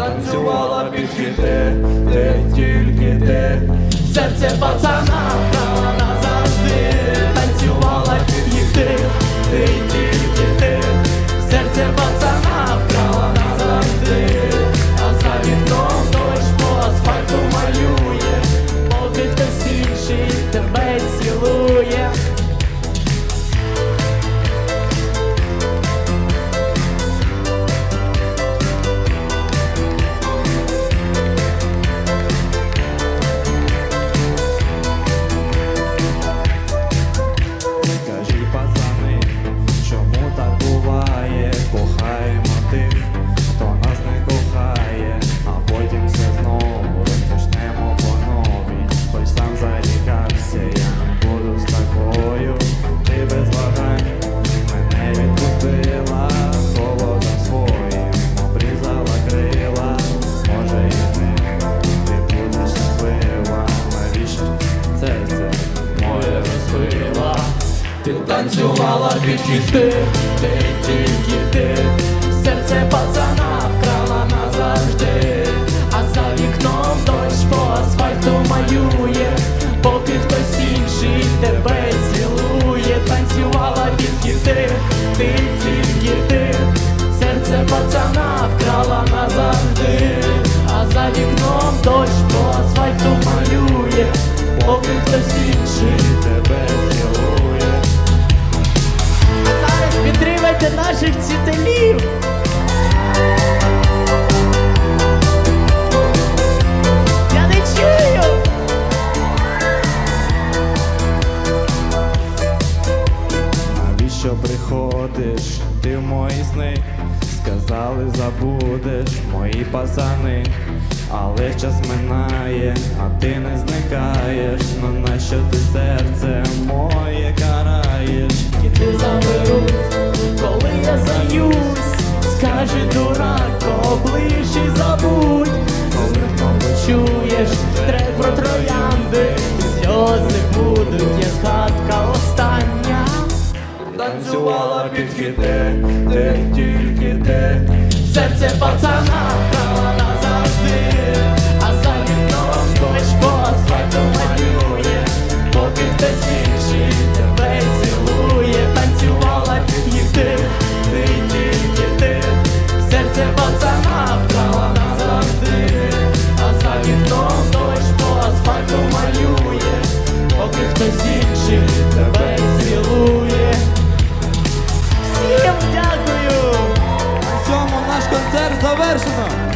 танцювала під хіти, де тільки ти, серце пацана стала назавжди, танцювала під хіти, ти тільки ти, серце пацана. Танцювала під хіти, ти тільки ти. Серце пацана вкрала назавжди, а за вікном дощ по асфальту малює, поки хтось інший тебе цілує, танцювала під хіти, ти тільки ти. Серце пацана вкрала назавжди, а за вікном дощ по асфальту малює, поки хтось інший тебе наших вчителів. Я не чую. Навіщо приходиш, ти в мої сни? Сказали, забудеш мої пацани, але час минає, а ти не зникаєш. Скажи, дурак, оближ забудь. Коли почуєш трек про троянди, сльози будуть, як хатка остання. Танцювала під хіте, де тільки де Серце пацана verso, não.